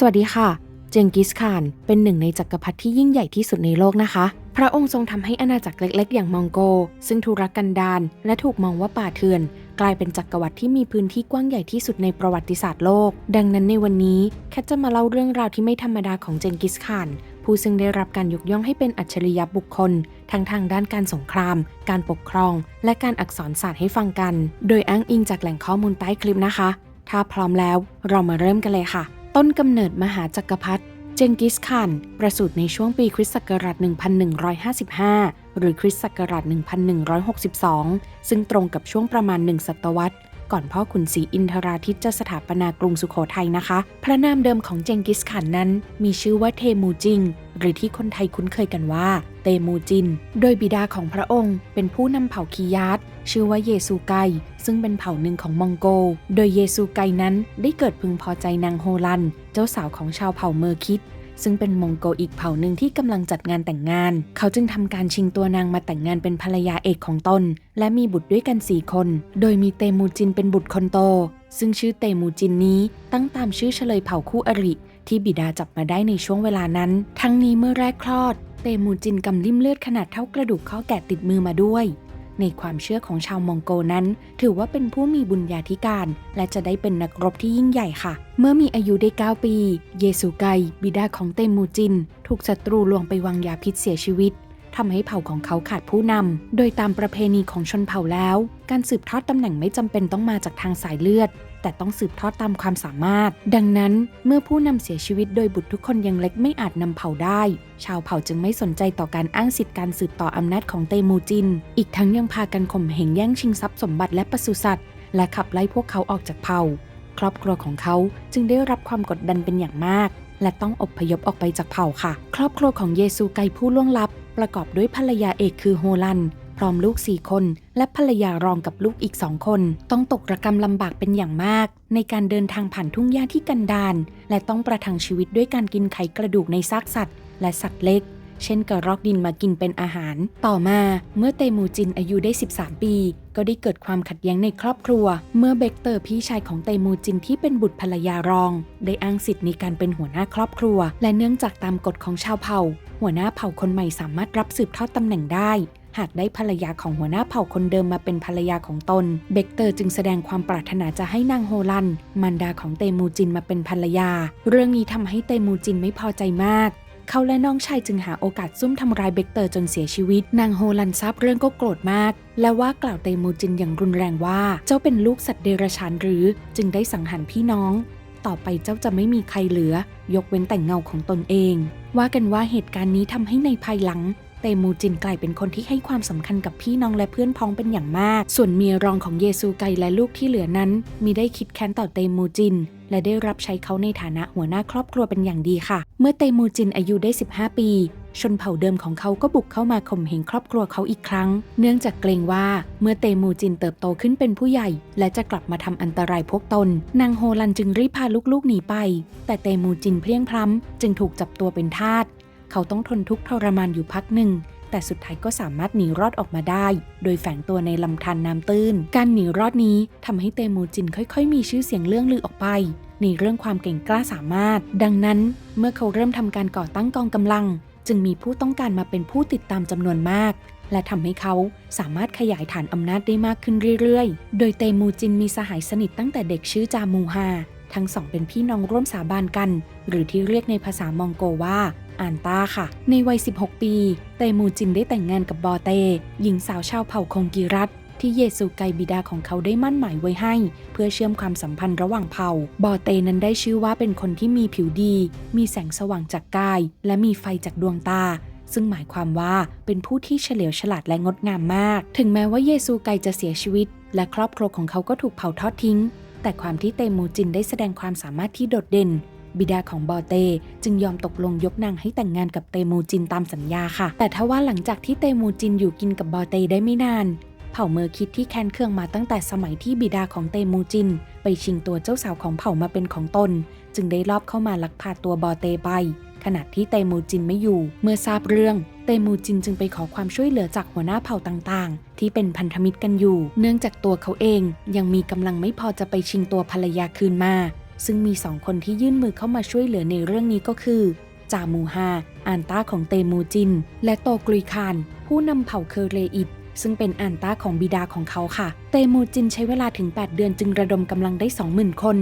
สวัสดีค่ะ เจงกิสข่านเป็นหนึ่งในจักรพรรดิที่ยิ่งใหญ่ที่สุดในโลกนะคะ พระองค์ทรงทำให้อาณาจักรเล็ก ๆ อย่างมองโก ซึ่งทุรกันดารและถูกมองว่าป่าเถื่อน กลายเป็นจักรวรรดิที่มีพื้นที่กว้างใหญ่ที่สุดในประวัติศาสตร์โลก ดังนั้นในวันนี้แคทจะมาเล่าเรื่องราวที่ไม่ธรรมดาของเจงกิสข่านผู้ซึ่งได้รับการยกย่องให้เป็นอัจฉริยะบุคคล ทั้งทางด้านการสงคราม การปกครอง และการอักษรศาสตร์ให้ฟังกัน โดยอ้างอิงจากแหล่งข้อมูลใต้คลิปนะคะ ถ้าพร้อมแล้วเรามาเริ่มกันเลยค่ะ ต้นกำเนิดมหาจักรพรรดิเจงกิสข่านประสูติในช่วงปีคริสต์ศักราช 1155 หรือคริสต์ศักราช 1162 ซึ่งตรงกับช่วงประมาณหนึ่งศตวรรษก่อนพ่อขุนศรีอินทราทิตจะสถาปนากรุงสุโขทัยนะคะ พระนามเดิมของเจงกิสข่านนั้น มีชื่อว่าเทมูจิง หรือที่คนไทยคุ้นเคยกันว่า เตมูจิน โดยบิดาของพระองค์ เป็นผู้นำเผ่าคียาต ชื่อว่าเยซูไก ซึ่งเป็นเผ่าหนึ่งของมองโก โดยเยซูไกนั้นได้เกิดพึงพอใจนางโฮลัน เจ้าสาวของชาวเผ่าเมอร์คิด ซึ่งเป็นมองโกอีกเผ่าหนึ่งที่กำลังจัดงานแต่งงาน เขาจึงทำการชิงตัวนางมาแต่งงานเป็นภรรยาเอกของตน และมีบุตรด้วยกันสี่คน โดยมีเตมูจินเป็นบุตรคนโต ซึ่งชื่อเตมูจินนี้ตั้งตามชื่อเฉลยเผ่าคู่อริที่บิดาจับมาได้ในช่วงเวลานั้น ทั้งนี้เมื่อแรกคลอด เตมูจินกำลิ่มเลือดขนาดเท่ากระดูกข้อแกะติดมือมาด้วย ในความเชื่อของชาวมองโกนั้น ถือว่าเป็นผู้มีบุญญาธิการ และจะได้เป็นนักรบที่ยิ่งใหญ่ค่ะ เมื่อมีอายุได้ 9 ปี เยซูไก บิดาของเตมูจิน ถูกศัตรูลวงไปวางยาพิษเสียชีวิตทำให้เผ่าของเขาขาดผู้นำ โดยตามประเพณีของชนเผ่าแล้ว การสืบทอดตำแหน่งไม่จำเป็นต้องมาจากทางสายเลือด แต่ต้องสืบทอดตามความสามารถ ดังนั้นเมื่อผู้นำเสียชีวิตโดยบุตรทุกคนยังเล็กไม่อาจนำเผ่าได้ ชาวเผ่าจึงไม่สนใจต่อการอ้างสิทธิการสืบต่ออำนาจของเตมูจิน อีกทั้งยังพากันข่มเหงแย่งชิงทรัพย์สมบัติและปศุสัตว์ และขับไล่พวกเขาออกจากเผ่า ครอบครัวของเขาจึงได้รับความกดดันเป็นอย่างมาก และต้องอพยพออกไปจากเผ่าค่ะ ครอบครัวของเยซูไกผู้ล่วงลับ ประกอบด้วยภรรยาเอกคือโฮลัน พร้อมลูกสี่คน และภรรยารองกับลูกอีกสองคน ต้องตกระกรรมลำบากเป็นอย่างมาก ในการเดินทางผ่านทุ่งหญ้าที่กันดารและต้องประทังชีวิตด้วยการกินไขกระดูกในซากสัตว์ และสัตว์เล็กเช่นกระรอกดินมากินเป็นอาหาร ต่อมาเมื่อเตมูจินอายุได้ 13 ปี ก็ได้เกิดความขัดแย้งในครอบครัว เมื่อเบกเตอร์พี่ชายของเตมูจินที่เป็นบุตรภรรยารอง ได้อ้างสิทธิ์ในการเป็นหัวหน้าครอบครัว และเนื่องจากตามกฎของชาวเผ่า หัวหน้าเผ่าคนใหม่สามารถรับสืบทอดตำแหน่งได้ หากได้ภรรยาของหัวหน้าเผ่าคนเดิมมาเป็นภรรยาของตน เบกเตอร์จึงแสดงความปรารถนาจะให้นางโฮลัน มารดาของเตมูจินมาเป็นภรรยา เรื่องนี้ทำให้เตมูจินไม่พอใจมากเขาและน้องชายจึงหาโอกาสซุ่มทำร้ายเบกเตอร์จนเสียชีวิต นางโฮลันทราบเรื่องก็โกรธมาก และว่ากล่าวเตมูจินอย่างรุนแรงว่า เจ้าเป็นลูกสัตว์เดรัจฉานหรือ จึงได้สังหารพี่น้อง ต่อไปเจ้าจะไม่มีใครเหลือ ยกเว้นแต่งเงาของตนเอง ว่ากันว่าเหตุการณ์นี้ทำให้ในภายหลัง เตมูจินกลายเป็นคนที่ให้ความสำคัญกับพี่น้องและเพื่อนพ้องเป็นอย่างมาก ส่วนเมียรองของเยซูไกและลูกที่เหลือนั้น มีได้คิดแค้นต่อเตมูจิน และได้รับใช้เขาในฐานะหัวหน้าครอบครัวเป็นอย่างดีค่ะ เมื่อเตมูจินอายุได้ 15 ปี ชนเผ่าเดิมของเขาก็บุกเข้ามาข่มเหงครอบครัวเขาอีกครั้ง เนื่องจากเกรงว่าเมื่อเตมูจินเติบโตขึ้นเป็นผู้ใหญ่ และจะกลับมาทำอันตรายพวกตน นางโฮลันจึงรีบพาลูกๆหนีไป แต่เตมูจินเพลียงพล้ำจึงถูกจับตัวเป็นทาส เขาต้องทนทุกข์ทรมานอยู่พักหนึ่ง แต่สุดท้ายก็สามารถหนีรอดออกมาได้ โดยแฝงตัวในลำธารนน้ำตื้น การหนีรอดนี้ทำให้เตมูจินค่อยๆ มีชื่อเสียงเรื่องลือออกไป ในเรื่องความเก่งกล้าสามารถ ดังนั้นเมื่อเขาเริ่มทำการก่อตั้งกองกำลัง จึงมีผู้ต้องการมาเป็นผู้ติดตามจำนวนมากและทำให้เขาสามารถขยายฐานอำนาจได้มากขึ้นเรื่อยๆ โดยเตมูจินมีสหายสนิทตั้งแต่เด็กชื่อจามูฮา ทั้งสองเป็นพี่น้องร่วมสาบานกัน หรือที่เรียกในภาษามองโกว่า อานตาค่ะ ในวัย 16 ปี เตมูจินได้แต่งงานกับบอเต หญิงสาวชาวเผ่าคงกีรัตที่เยซูไกบิดาของเขาได้มั่นหมายไว้ให้ เพื่อเชื่อมความสัมพันธ์ระหว่างเผ่า บอเตนั้นได้ชื่อว่าเป็นคนที่มีผิวดี มีแสงสว่างจากกาย และมีไฟจากดวงตา ซึ่งหมายความว่าเป็นผู้ที่เฉลียวฉลาดและงดงามมาก ถึงแม้ว่าเยซูไกจะเสียชีวิต และครอบครัวของเขาก็ถูกเผาทอดทิ้ง แต่ความที่เตมูจินได้แสดงความสามารถที่โดดเด่น บิดาของบอเต จึงยอมตกลงยกนางให้แต่งงานกับเตมูจินตามสัญญาค่ะ แต่ถ้าว่าหลังจากที่เตมูจินอยู่กินกับบอเตได้ไม่นาน เผ่าเมอร์คิดที่แค้นเครื่องมาตั้งแต่สมัยที่บิดาของเตมูจิน ไปชิงตัวเจ้าสาวของเผ่ามาเป็นของตน จึงได้ลอบเข้ามาลักพาตัวบอเตไป ขณะที่เตมูจินไม่อยู่ เมื่อทราบเรื่องเตมูจินจึงไปขอความช่วยเหลือจากหัวหน้าเผ่าต่างๆ ที่เป็นพันธมิตรกันอยู่ เนื่องจากตัวเขาเองยังมีกำลังไม่พอจะไปชิงตัวภรรยาคืนมา ซึ่งมีสองคนที่ยื่นมือเข้ามาช่วยเหลือในเรื่องนี้ก็คือ จามูฮาอานต้าของเตมูจิน และโตกรีคาน ผู้นำเผ่าเคเรอิดซึ่งเป็นอานต้าของบิดาของเขาค่ะ เตมูจินใช้เวลาถึง 8 เดือนจึงระดมกำลังได้ 20,000 คน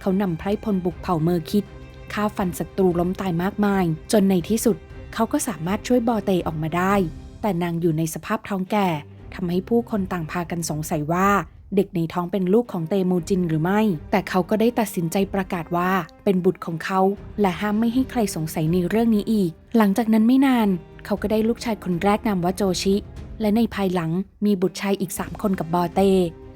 เขานำไพรพลบุกเผ่าเมอร์คิดฆ่าฟันศัตรูล้มตายมากมาย จนในที่สุด เขาก็สามารถช่วยบอเตออกมาได้ แต่นางอยู่ในสภาพท้องแก่ทำให้ผู้คนต่างพากันสงสัยว่า เด็กในท้องเป็นลูกของเตมูจินหรือไม่ แต่เขาก็ได้ตัดสินใจประกาศว่าเป็นบุตรของเขา และห้ามไม่ให้ใครสงสัยในเรื่องนี้อีก หลังจากนั้นไม่นาน เขาก็ได้ลูกชายคนแรกนามว่าโจชิ และในภายหลังมีบุตรชายอีก 3 คนกับบอเต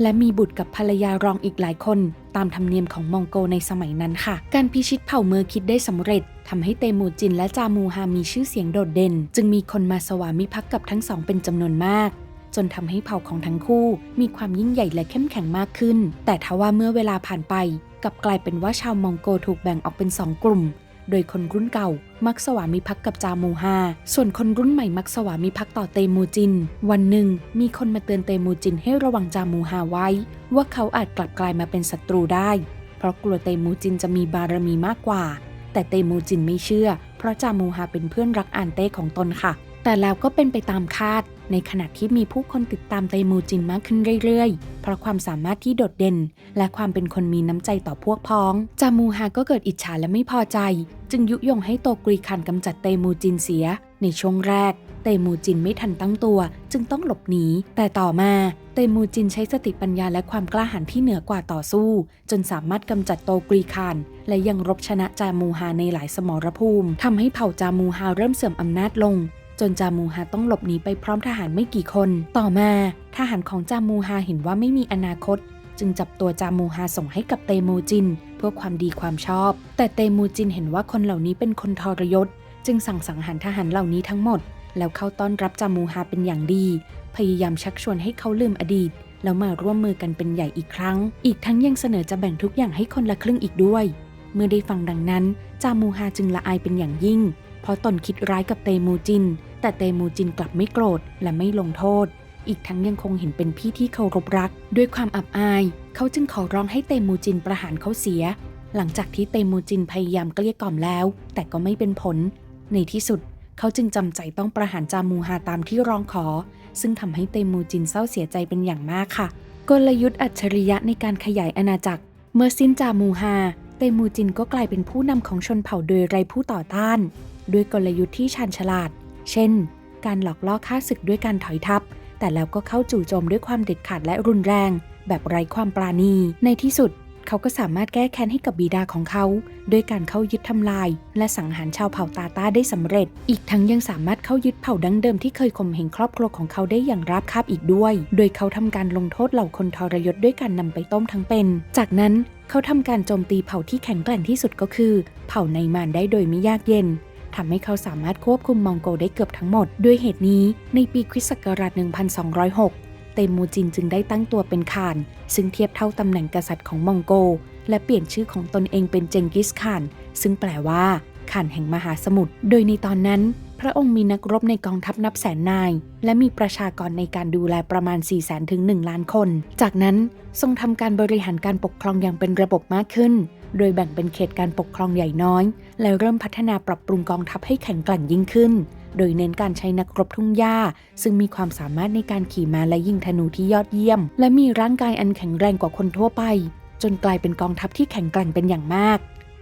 และมีบุตรกับภรรยารองอีกหลายคน ตามธรรมเนียมของมองโกในสมัยนั้นค่ะ การพิชิตเผ่าเมอร์คิดได้สำเร็จทำให้เตมูจินและจามูฮามีชื่อเสียงโดดเด่น จึงมีคนมาสวามิภักดิ์กับทั้งสองเป็นจำนวนมาก จนทำให้เผ่าของทั้งคู่มีความยิ่งใหญ่และเข้มแข็งมากขึ้น แต่ทว่าเมื่อเวลาผ่านไปกลับกลายเป็นว่าชาวมองโกถูกแบ่งออกเป็นสองกลุ่ม โดยคนรุ่นเก่ามักสวามิภักดิ์กับจามูฮา ส่วนคนรุ่นใหม่มักสวามิภักดิ์ต่อเตมูจิน วันหนึ่งมีคนมาเตือนเตมูจินให้ระวังจามูฮาไว้ ว่าเขาอาจกลับกลายมาเป็นศัตรูได้ เพราะกลัวเตมูจินจะมีบารมีมากกว่า แต่เตมูจินไม่เชื่อ เพราะจามูฮาเป็นเพื่อนรักอานเต้ของตนค่ะ แต่แล้วก็เป็นไปตามคาด ในขณะที่มีผู้คนติดตามเตมูจินมากขึ้นเรื่อยๆ เพราะความสามารถที่โดดเด่น และความเป็นคนมีน้ำใจต่อพวกพ้อง จามูฮาก็เกิดอิจฉาและไม่พอใจ จึงยุยงให้โตกรีคันกำจัดเตมูจินเสีย ในช่วงแรก เตมูจินไม่ทันตั้งตัว จึงต้องหลบหนี แต่ต่อมาเตมูจินใช้สติปัญญาและความกล้าหาญที่เหนือกว่าต่อสู้ จนสามารถกำจัดโตกรีคาน และยังรบชนะจามูฮาในหลายสมรภูมิทำให้เผ่าจามูฮาเริ่มเสื่อมอำนาจลง จนจามูฮาต้องหลบหนีไปพร้อมทหารไม่กี่คน ต่อมาทหารของจามูฮาเห็นว่าไม่มีอนาคต จึงจับตัวจามูฮาส่งให้กับเตมูจิน เพื่อความดีความชอบ แต่เตมูจินเห็นว่าคนเหล่านี้เป็นคนทรยศ จึงสั่งสังหารทหารเหล่านี้ทั้งหมด แล้วเข้าต้อนรับจามูฮาเป็นอย่างดี พยายามชักชวนให้เขาลืมอดีตแล้วมาร่วมมือกันเป็นใหญ่อีกครั้ง อีกทั้งยังเสนอจะแบ่งทุกอย่างให้คนละครึ่งอีกด้วย เมื่อได้ฟังดังนั้น จามูฮาจึงละอายเป็นอย่างยิ่ง เพราะตนคิดร้ายกับเตมูจิน แต่เตมูจินกลับไม่โกรธและไม่ลงโทษ อีกทั้งยังคงเห็นเป็นพี่ที่เคารพรัก ด้วยความอับอาย เขาจึงขอร้องให้เตมูจินประหารเขาเสีย หลังจากที่เตมูจินพยายามเกลี้ยกล่อมแล้ว แต่ก็ไม่เป็นผล ในที่สุดเขาจึงจำใจต้องประหารจามูฮาตามที่ร้องขอ ซึ่งทำให้เตมูจินเศร้าเสียใจเป็นอย่างมากค่ะ กลยุทธ์อัจฉริยะในการขยายอาณาจักร เมื่อสิ้นจามูฮาเตมูจินก็กลายเป็นผู้นำของชนเผ่าโดยไรผู้ต่อต้าน ด้วยกลยุทธ์ที่ชาญฉลาด เช่น การหลอกล่อฆ่าศึกด้วยการถอยทัพ แต่แล้วก็เข้าจู่โจมด้วยความเด็ดขาดและรุนแรง แบบไร้ความปราณี ในที่สุด เขาก็สามารถแก้แค้นให้กับบิดาของเขาด้วยการเข้ายึดทำลาย และสังหารชาวเผ่าตาตาได้สำเร็จ อีกทั้งยังสามารถเข้ายึดเผ่าดั้งเดิมที่เคยข่มเหงครอบครัวของเขาได้อย่างราบคาบอีกด้วย โดยเขาทำการลงโทษเหล่าคนทรยศด้วยการนำไปต้มทั้งเป็น จากนั้นเขาทำการโจมตีเผ่าที่แข็งแกร่งที่สุดก็คือ เผ่าไนมานได้โดยไม่ยากเย็น ทำให้เขาสามารถควบคุมมองโกได้เกือบทั้งหมด ด้วยเหตุนี้ในปีคริสต์ศักราช 1206 เตมูจินจึงได้ตั้งตัวเป็นข่าน ซึ่งเทียบเท่าตำแหน่งกษัตริย์ของมองโก และเปลี่ยนชื่อของตนเองเป็นเจงกิสข่าน ซึ่งแปลว่าข่านแห่งมหาสมุทร โดยในตอนนั้น พระองค์มีนักรบในกองทัพนับแสนนาย และมีประชากรในการดูแลประมาณ 4 0 0 0 0 0ถึง 1 ล้านคน จากนั้นทรงทำการบริหารการปกครองอย่างเป็นระบบมากขึ้น โดยแบ่งเป็นเขตการปกครองใหญ่น้อย และเริ่มพัฒนาปรับปรุงกองทัพให้แข็งแกร่งยิ่งขึ้น โดยเน้นการใช้นักรบทุ่งหญ้า ซึ่งมีความสามารถในการขี่ม้าและยิงธนูที่ยอดเยี่ยม และมีร่างกายอันแข็งแรงกว่าคนทั่วไป จนกลายเป็นกองทัพที่แข็งแกร่งเป็นอย่างมาก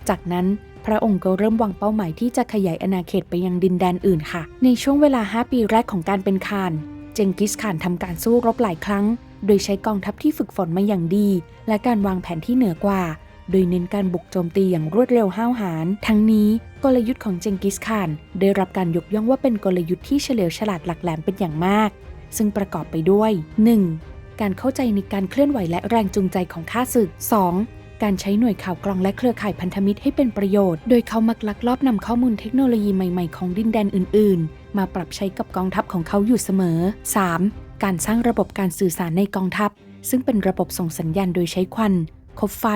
จากนั้นพระองค์ก็เริ่มวางเป้าหมายที่จะขยายอาณาเขตไปยังดินแดนอื่นค่ะ ในช่วงเวลา 5 ปีแรกของการเป็นคาน เจงกิสข่านทำการสู้รบหลายครั้ง โดยใช้กองทัพที่ฝึกฝนมาอย่างดี และการวางแผนที่เหนือกว่า โดยเน้นการบุกโจมตีอย่างรวดเร็วห้าวหาญ ทั้งนี้กลยุทธ์ของเจงกิสข่าน ได้รับการยกย่องว่าเป็นกลยุทธ์ที่เฉลียวฉลาดหลักแหลมเป็นอย่างมาก ซึ่งประกอบไปด้วย 1. การเข้าใจในการเคลื่อนไหวและแรงจูงใจของข้าศึก 2. การใช้หน่วยข่าวกรองและเครือข่ายพันธมิตรให้เป็นประโยชน์ โดยเขามักลักลอบนำข้อมูลเทคโนโลยีใหม่ๆ ของดินแดนอื่น ๆ มาปรับใช้กับกองทัพของเขาอยู่เสมอ 3. การสร้างระบบการสื่อสารในกองทัพ ซึ่งเป็นระบบส่งสัญญาณโดยใช้ควัน คบไฟ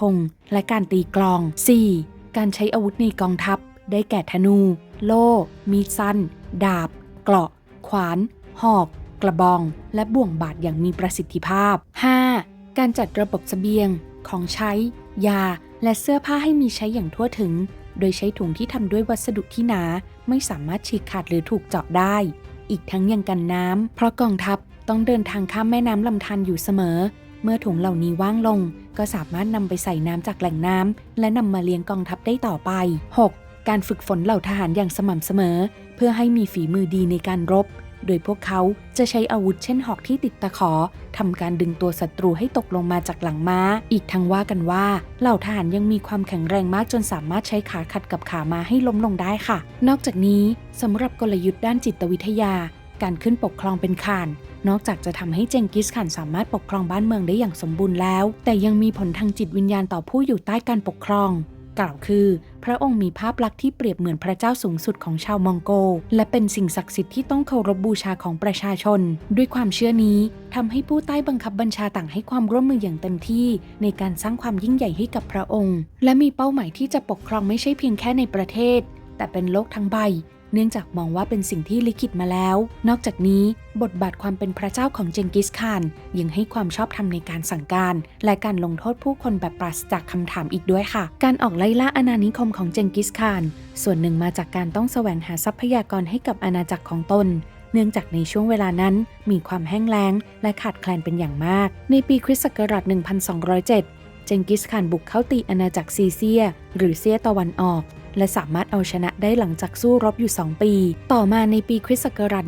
ธง และการตีกลอง 4. การใช้อาวุธในกองทัพ ได้แก่ธนู โล่ มีดสั้น ดาบ เกราะ ขวาน หอก กระบอง และบ่วงบาดอย่างมีประสิทธิภาพ 5. การจัดระบบเสบียง ของใช้ ยา และเสื้อผ้าให้มีใช้อย่างทั่วถึง โดยใช้ถุงที่ทำด้วยวัสดุที่หนา ไม่สามารถฉีกขาดหรือถูกเจาะได้ อีกทั้งยังกันน้ำเพราะกองทัพต้องเดินทางข้ามแม่น้ำลำธารอยู่เสมอ เมื่อถุงเหล่านี้ว่างลง ก็สามารถนำไปใส่น้ำจากแหล่งน้ำและนำมาเลี้ยงกองทัพได้ต่อไป 6. การฝึกฝนเหล่าทหารอย่างสม่ำเสมอ เพื่อให้มีฝีมือดีในการรบ โดยพวกเขาจะใช้อาวุธเช่นหอกที่ติดตะขอทำการดึงตัวศัตรูให้ตกลงมาจากหลังม้า อีกทั้งว่ากันว่า เหล่าทหารยังมีความแข็งแรงมากจนสามารถใช้ขาขัดกับขาม้าให้ล้มลงได้ค่ะ นอกจากนี้สำหรับกลยุทธ์ด้านจิตวิทยา การขึ้นปกครองเป็นข่าน นอกจากจะทำให้เจงกิสข่านสามารถปกครองบ้านเมืองได้อย่างสมบูรณ์แล้ว แต่ยังมีผลทางจิตวิญญาณต่อผู้อยู่ใต้การปกครอง กล่าวคือ พระองค์มีภาพลักษณ์ที่เปรียบเหมือนพระเจ้าสูงสุดของชาวมองโก และเป็นสิ่งศักดิ์สิทธิ์ที่ต้องเคารพบูชาของประชาชน ด้วยความเชื่อนี้ทำให้ผู้ใต้บังคับบัญชาต่างให้ความร่วมมืออย่างเต็มที่ ในการสร้างความยิ่งใหญ่ให้กับพระองค์ และมีเป้าหมายที่จะปกครองไม่ใช่เพียงแค่ในประเทศ แต่เป็นโลกทั้งใบ เนื่องจากมองว่าเป็นสิ่งที่ลิขิตมาแล้ว นอกจากนี้ บทบาทความเป็นพระเจ้าของเจงกิสข่าน ยังให้ความชอบธรรมในการสั่งการ และการลงโทษผู้คนแบบปราศจากคำถามอีกด้วยค่ะ การออกไล่ล่าอาณานิคมของเจงกิสข่าน ส่วนหนึ่งมาจากการต้องแสวงหาทรัพยากรให้กับอาณาจักรของตนเนื่องจากในช่วงเวลานั้นมีความแห้งแล้ง และขาดแคลนเป็นอย่างมาก ในปีคริสต์ศักราช 1207 เจงกิสข่านบุกเข้าตีอาณาจักรซีเซีย หรือเซียตะวันออก และสามารถเอาชนะได้หลังจากสู้รบอยู่ 2 ปี ต่อมาในปีคริสต์ศักราช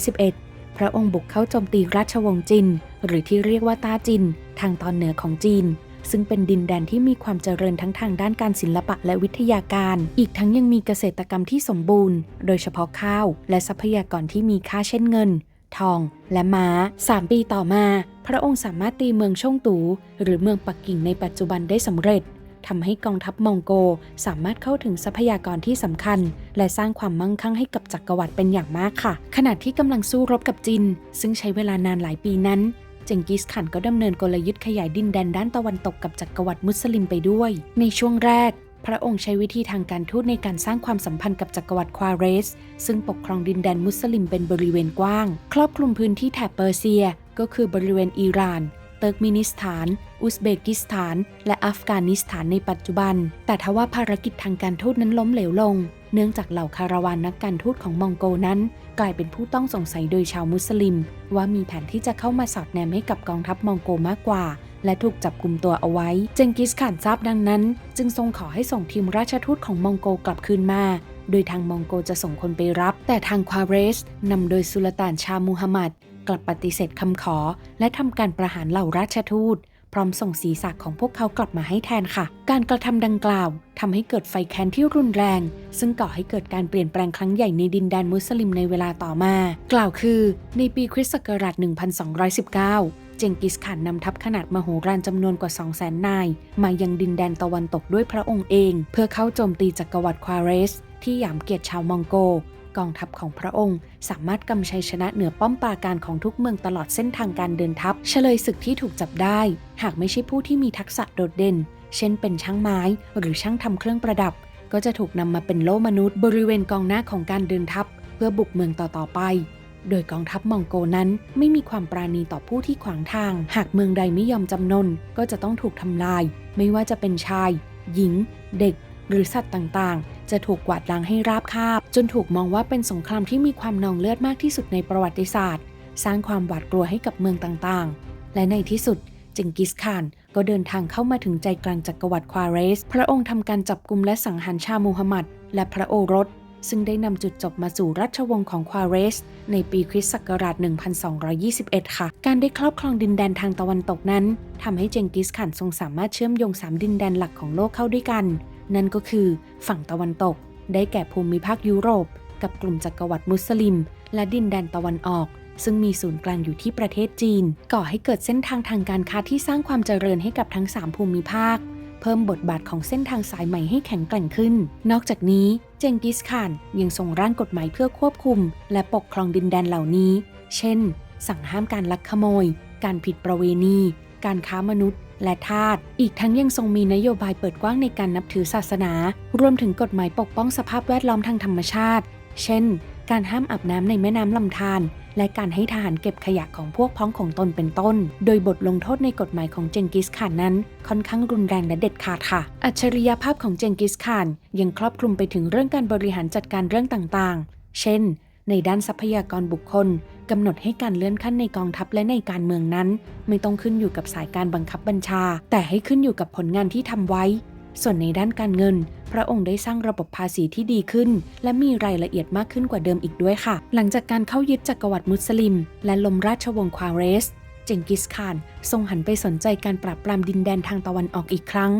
1211 พระองค์บุกเข้าโจมตีราชวงศ์จิน หรือที่เรียกว่าต้าจิน ทางตอนเหนือของจีน ซึ่งเป็นดินแดนที่มีความเจริญทั้งทางด้านการศิลปะและวิทยาการ อีกทั้งยังมีเกษตรกรรมที่สมบูรณ์ โดยเฉพาะข้าว และทรัพยากรที่มีค่าเช่นเงินทองและมา้า 3 ปีต่อมา พระองค์สามารถตีเมืองช่งตู หรือเมืองปักกิ่งในปัจจุบันได้สำเร็จ ทำให้กองทัพมองโกสามารถเข้าถึงทรัพยากรที่สำคัญ และสร้างความมั่งคั่งให้กับจักรวรรดิเป็นอย่างมากค่ะ ขณะที่กำลังสู้รบกับจิน ซึ่งใช้เวลานานหลายปีนั้น เจงกิสข่านก็ดำเนินกลยุทธ์ขยายดินแดนด้านตะวันตกกับจักรวรรดิมุสลิมไปด้วย ในช่วงแรกพระองค์ใช้วิธีทางการทูตในการสร้างความสัมพันธ์กับจักรวรรดิควาเรส ซึ่งปกครองดินแดนมุสลิมเป็นบริเวณกว้าง ครอบคลุมพื้นที่แถบเปอร์เซีย ก็คือบริเวณอิหร่าน ติร์กมินิสถาน อุซเบกิสถาน และอัฟกานิสถานในปัจจุบัน แต่ทว่าภารกิจทางการทูตนั้นล้มเหลวลง เนื่องจากเหล่าคาราวานนักการทูตของมองโกนั้น กลายเป็นผู้ต้องสงสัยโดยชาวมุสลิม ว่ามีแผนที่จะเข้ามาสอดแนมให้กับกองทัพมองโกมากกว่า และถูกจับกลุ่มตัวเอาไว้ เจงกิสข่านทราบดังนั้น จึงทรงขอให้ส่งทีมราชทูตของมองโกกลับคืนมาโดยทางมองโกจะส่งคนไปรับ แต่ทางควาเรสนำโดยสุลต่านชามูฮัมหมัด กลับปฏิเสธคำขอ และทำการประหารเหล่าราชทูต พร้อมส่งศีรษะของพวกเขากลับมาให้แทนค่ะ การกระทำดังกล่าวทำให้เกิดไฟแค้นที่รุนแรง ซึ่งก่อให้เกิดการเปลี่ยนแปลงครั้งใหญ่ในดินแดนมุสลิมในเวลาต่อมา กล่าวคือ ในปีคริสต์ศักราช 1219เจงกิสข่านนำทัพขนาดมโหฬารจำนวนกว่า 200,000 นาย มายังดินแดนตะวันตกด้วยพระองค์เอง เพื่อเข้าโจมตีจักรวรรดิควาเรส ที่หยามเกียรติชาวมองโก กองทัพของพระองค์ สามารถกำชัยชนะเหนือป้อมปราการของทุกเมืองตลอดเส้นทางการเดินทัพ เฉลยศึกที่ถูกจับได้ หากไม่ใช่ผู้ที่มีทักษะโดดเด่น เช่นเป็นช่างไม้ หรือช่างทำเครื่องประดับ ก็จะถูกนำมาเป็นโล่มนุษย์ บริเวณกองหน้าของการเดินทัพ เพื่อบุกเมืองต่อๆไป โดยกองทัพมองโกนั้นไม่มีความปราณีต่อผู้ที่ขวางทาง หากเมืองใดไม่ยอมจำนน ก็จะต้องถูกทำลาย ไม่ว่าจะเป็นชาย หญิง เด็ก หรือสัตว์ต่างๆ จะถูกกวาดล้างให้ราบคาบ จนถูกมองว่าเป็นสงครามที่มีความนองเลือดมากที่สุดในประวัติศาสตร์ สร้างความหวาดกลัวให้กับเมืองต่างๆ และในที่สุดเจงกิสข่านก็เดินทางเข้ามาถึงใจกลางจักรวรรดิควาเรส พระองค์ทำการจับกลุมและสังหารชามูฮัมหมัด และพระโอรส ซึ่งได้นำจุดจบมาสู่ราชวงศ์ของควาเรส ในปีคริสต์ศักราช 1221 ค่ะ การได้ครอบครองดินแดนทางตะวันตกนั้นทำให้เจงกิสข่านทรงสามารถเชื่อมโยงสามดินแดนหลักของโลกเข้าด้วยกัน นั่นก็คือฝั่งตะวันตก ได้แก่ภูมิภาคยุโรป กับกลุ่มจักรวรรดิมุสลิม และดินแดนตะวันออก ซึ่งมีศูนย์กลางอยู่ที่ประเทศจีน ก่อให้เกิดเส้นทางทางการค้าที่สร้างความเจริญให้กับทั้ง 3 ภูมิภาค เพิ่มบทบาทของเส้นทางสายใหม่ให้แข็งแกร่งขึ้น นอกจากนี้เจงกิสข่านยังทรงร่างกฎหมายเพื่อควบคุม และปกครองดินแดนเหล่านี้ เช่น สั่งห้ามการลักขโมย การผิดประเวณี การค้ามนุษย์ และทาส อีกทั้งยังทรงมีนโยบายเปิดกว้างในการนับถือศาสนา รวมถึงกฎหมายปกป้องสภาพแวดล้อมทางธรรมชาติ เช่น การห้ามอาบน้ำในแม่น้ำลำธารและการให้ทหารเก็บขยะของพวกพ้องของตนเป็นต้น โดยบทลงโทษในกฎหมายของเจงกิสข่านนั้น ค่อนข้างรุนแรงและเด็ดขาดค่ะ อัจฉริยภาพของเจงกิสข่านยังครอบคลุมไปถึงเรื่องการบริหารจัดการเรื่องต่างๆ เช่น ในด้านทรัพยากรบุคคล กำหนดให้การเลื่อนขั้นในกองทัพและในการเมืองนั้น ไม่ต้องขึ้นอยู่กับสายการบังคับบัญชา แต่ให้ขึ้นอยู่กับผลงานที่ทำไว้ ส่วนในด้านการเงิน พระองค์ได้สร้างระบบภาษีที่ดีขึ้น และมีรายละเอียดมากขึ้นกว่าเดิมอีกด้วยค่ะ หลังจากการเข้ายึดจักรวรรดิมุสลิม และลมราชวงศ์ควาเรส เจงกิสข่านทรงหันไปสนใจการปราบปรามดินแดนทางตะวันออกอีกครั้ง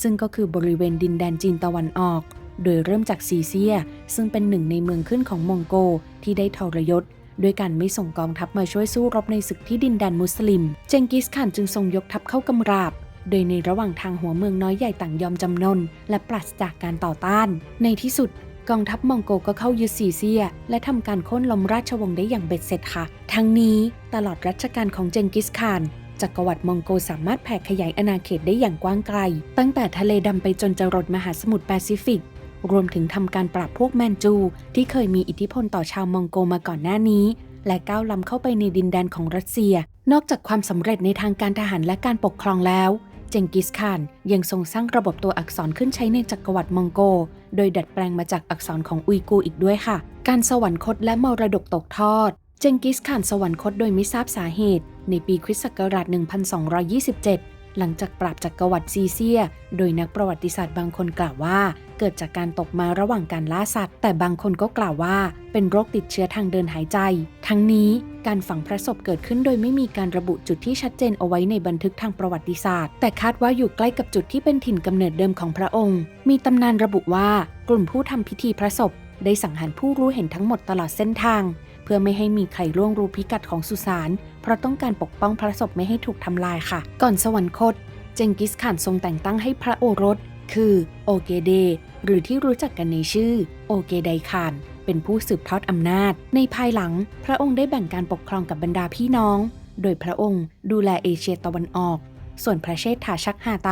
ซึ่งก็คือบริเวณดินแดนจีนตะวันออก โดยเริ่มจากซีเซีย ซึ่งเป็นหนึ่งในเมืองขึ้นของมองโกที่ได้ทรยศ ด้วยการไม่ส่งกองทัพมาช่วยสู้รบในศึกที่ดินแดนมุสลิม เจงกิสข่านจึงทรงยกทัพเข้ากำราบโดยในระหว่างทางหัวเมืองน้อยใหญ่ต่างยอมจำนน และปราศจากการต่อต้าน ในที่สุดกองทัพมองโกก็เข้ายึดซีเซีย และทำการโค่นล้มราชวงศ์ได้อย่างเบ็ดเสร็จค่ะ ทั้งนี้ตลอดรัชกาลของเจงกิสข่านจักรวรรดิมองโกสามารถแผ่ขยายอาณาเขตได้อย่างกว้างไกล ตั้งแต่ทะเลดำไปจนจรดมหาสมุทรแปซิฟิก รวมถึงทำการปราบพวกแมนจู ที่เคยมีอิทธิพลต่อชาวมองโกมาก่อนหน้านี้ และก้าวล้ำเข้าไปในดินแดนของรัสเซีย นอกจากความสำเร็จในทางการทหารและการปกครองแล้ว เจงกิสข่านยังทรงสร้างระบบตัวอักษรขึ้นใช้ในจักรวรรดิมองโก โดยดัดแปลงมาจากอักษรของอุยกูอีกด้วยค่ะ การสวรรคตและมรดกตกทอด เจงกิสข่านสวรรคตโดยไม่ทราบสาเหตุ ในปีคริสต์ศักราช 1227 หลังจากปราบจักรวรรดิซีเซีย โดยนักประวัติศาสตร์บางคนกล่าวว่า เกิดจากการตกมาระหว่างการล่าสัตว์ แต่บางคนก็กล่าวว่า เป็นโรคติดเชื้อทางเดินหายใจ ทั้งนี้การฝังพระศพเกิดขึ้นโดยไม่มีการระบุจุดที่ชัดเจนเอาไว้ในบันทึกทางประวัติศาสตร์ แต่คาดว่าอยู่ใกล้กับจุดที่เป็นถิ่นกำเนิดเดิมของพระองค์ มีตำนานระบุว่ากลุ่มผู้ทำพิธีพระศพได้สังหารผู้รู้เห็นทั้งหมดตลอดเส้นทาง เพื่อไม่ให้มีใครล่วงรู้พิกัดของสุสาน เพราะต้องการปกป้องพระศพไม่ให้ถูกทำลายค่ะ ก่อนสวรรคต เจงกิสข่านทรงแต่งตั้งให้พระโอรส คือโอเกเด หรือที่รู้จักกันในชื่อ โอเกไดคานเป็นผู้สืบทอดอำนาจ ในภายหลัง พระองค์ได้แบ่งการปกครองกับบรรดาพี่น้อง โดยพระองค์ดูแลเอเชียตะวันออก ส่วนพระเชษฐาชักฮาไต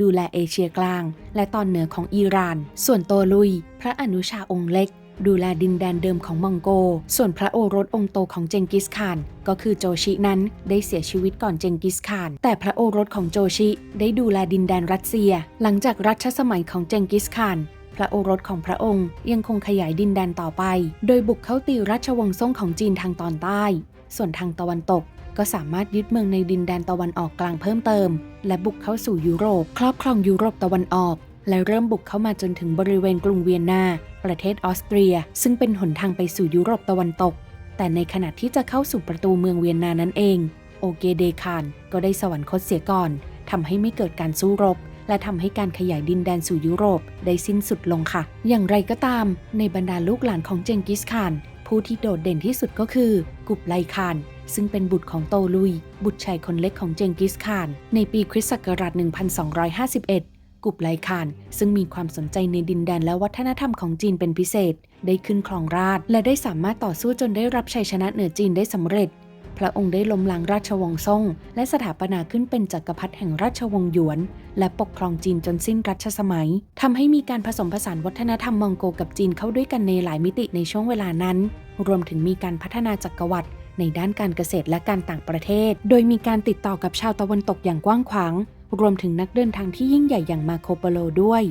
ดูแลเอเชียกลาง และตอนเหนือของอิหร่าน ส่วนโตลุย พระอนุชาองค์เล็ก ดูแลดินแดนเดิมของมองโก ส่วนพระโอรสองค์โตของเจงกิสข่าน ก็คือโจชินั้นได้เสียชีวิตก่อนเจงกิสข่าน แต่พระโอรสของโจชิได้ดูแลดินแดนรัสเซีย หลังจากรัชสมัยของเจงกิสข่านพระโอรสของพระองค์ยังคงขยายดินแดนต่อไป โดยบุกเข้าตีราชวงศ์ซ่งของจีนทางตอนใต้ ส่วนทางตะวันตกก็สามารถยึดเมืองในดินแดนตะวันออกกลางเพิ่มเติม และบุกเข้าสู่ยุโรป ครอบครองยุโรปตะวันออก และเริ่มบุกเข้ามาจนถึงบริเวณกรุงเวียนนา ประเทศออสเตรีย ซึ่งเป็นหนทางไปสู่ยุโรปตะวันตก แต่ในขณะที่จะเข้าสู่ประตูเมืองเวียนนานั้นเอง โอเกเดคานก็ได้สวรรคตเสียก่อนทำให้ไม่เกิดการสู้รบ และทำให้การขยายดินแดนสู่ยุโรปได้สิ้นสุดลงค่ะ อย่างไรก็ตาม ในบรรดาลูกหลานของเจงกิสข่าน ผู้ที่โดดเด่นที่สุดก็คือ กุบไลคานซึ่งเป็นบุตรของโตลุย บุตรชายคนเล็กของเจงกิสข่าน ในปีคริสต์ศักราช 1251 กุบไลคานซึ่งมีความสนใจในดินแดนและวัฒนธรรมของจีนเป็นพิเศษ ได้ขึ้นครองราชและได้สามารถต่อสู้จนได้รับชัยชนะเหนือจีนได้สำเร็จ พระองค์ได้ล้มล้างราชวงศ์ซ่ง และสถาปนาขึ้นเป็นจักรพรรดิแห่งราชวงศ์หยวน และปกครองจีนจนสิ้นรัชสมัยทำให้มีการผสมผสานวัฒนธรรมมองโกกับจีนเข้าด้วยกันในหลายมิติในช่วงเวลานั้น รวมถึงมีการพัฒนาจักรวรรดิ ในด้านการเกษตรและการต่างประเทศ โดยมีการติดต่อกับชาวตะวันตกอย่างกว้างขวาง รวมถึงนักเดินทางที่ยิ่งใหญ่อย่างมาโคโปโลด้วย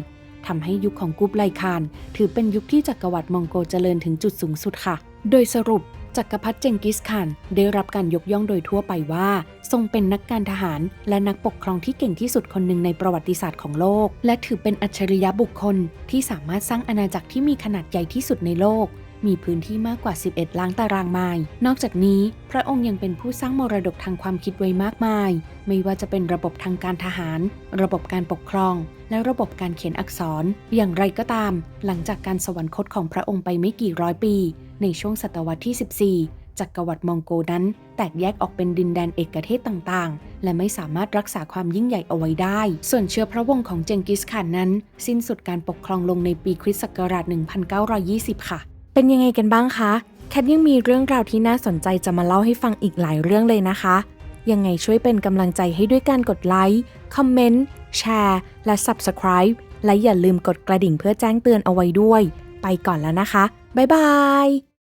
ทำให้ยุคของกุบไลคาน ถือเป็นยุคที่จักรวรรดิมองโกเจริญถึงจุดสูงสุดค่ะ โดยสรุปจักรพรรดิเจงกิสข่านได้รับการยกย่องโดยทั่วไปว่า ทรงเป็นนักการทหารและนักปกครองที่เก่งที่สุดคนหนึ่งในประวัติศาสตร์ของโลก และถือเป็นอัจฉริยะบุคคลที่สามารถสร้างอาณาจักรที่มีขนาดใหญ่ที่สุดในโลก มีพื้นที่มากกว่า 11 ล้านตารางไมล์ นอกจากนี้ พระองค์ยังเป็นผู้สร้างมรดกทางความคิดไว้มากมาย ไม่ว่าจะเป็นระบบทางการทหาร ระบบการปกครอง และระบบการเขียนอักษร อย่างไรก็ตาม หลังจากการสวรรคตของพระองค์ไปไม่กี่ร้อยปี ในช่วงศตวรรษที่ 14จักรวรรดิมองโกนั้น แตกแยกออกเป็นดินแดนเอกเทศต่างๆ และไม่สามารถรักษาความยิ่งใหญ่เอาไว้ได้ ส่วนเชื้อพระวงศ์ของเจงกิสข่านนั้น สิ้นสุดการปกครองลงในปีคริสต์ศักราช 1920 ค่ะ เป็นยังไงกันบ้างคะ แคทยังมีเรื่องราวที่น่าสนใจจะมาเล่าให้ฟังอีกหลายเรื่องเลยนะคะ ยังไงช่วยเป็นกำลังใจให้ด้วยการกดไลค์ คอมเมนต์ แชร์ และ Subscribe และอย่าลืมกดกระดิ่งเพื่อแจ้งเตือนเอาไว้ด้วย ไปก่อนแล้วนะคะ บ๊ายบาย